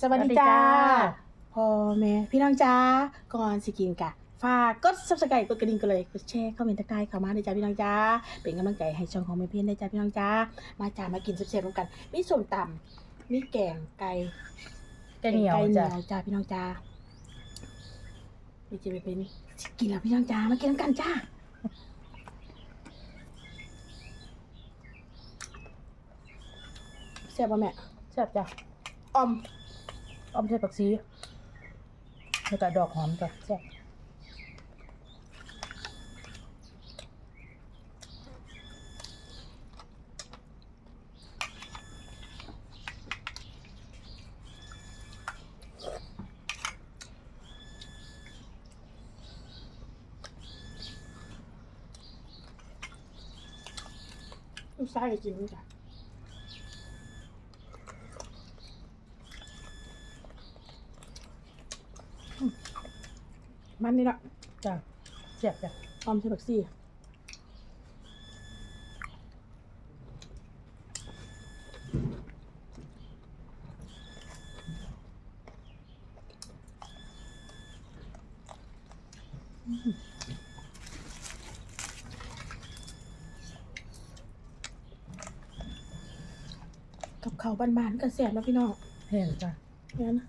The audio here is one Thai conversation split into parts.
สวัสดีจ้าสวัสดีจ้าพ่อแม่พี่น้องจ้าก่อนสิกินกะฝากกด subscribe กดกระดิ่งกันเลยกดแชร์คอมเมนต์ทักทายเข้ามาเลยจ้าพี่น้องจ้าเป็นกำลังใจให้ช่องของแม่เพี้ยนได้จ้าพี่น้องจ้ามาจ้ามากินเสียบๆร่วมกัน มีส้มตำมีแกงไก่แกเหนียวไก่เหนีจ้ะยวจ้าพี่น้องจ้าไปจะไปเป็นสิกินแล้วพี่น้องจ้ามากินกันจ้าเสียบป่ะแม่แซ่บจ้ะออม อ้อมใส่ผักชีแล้วก็ดอกหอมจ้ะแซ่บลูกชายกินจ้ะ มันนี่ละจ้ะแซ่บจ้ะออมใส่บักซี่กับเขาวบ้านๆก็แสบแล้วพี่น้องเห็นจ้ะ เนี่ยนะ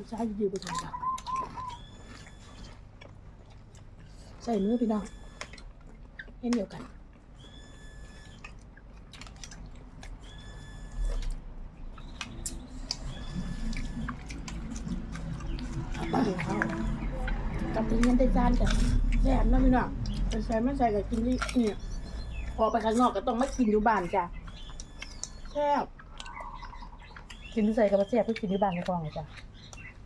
ลูกชายยืนไปถึงจ้ะใส่มือพี่น้องเช่นเดียวกัน กับที่เงินได้จานกับแซ่บนะพี่น้องแต่ใส่ไม่ใส่กับกินที่เนี่ยพอไปข้างนอกก็ต้องไม่กินอยู่บ้านจ้ะแซ่บกินใส่กับแซ่บก็กินที่บ้านในกองเลยจ้ะ แ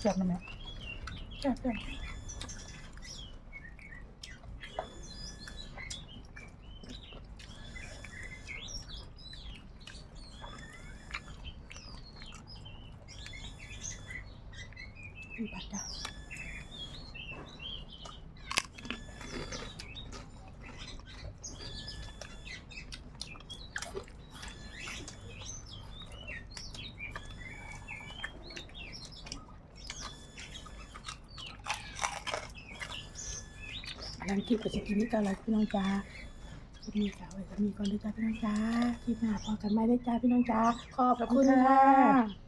ซ่บนะแม่แซ่บแซ่บ ปัดจ้ะหลังคลิปก็จะกินนี่กันเลยพี่น้องจ้าคลิปนี้จ้าไว้จะมีก่อนเลยจ้าพี่น้องจ้าคลิปหน้าพอกันไหมได้จ้าพี่น้องจ้าขอบคุณค่ะ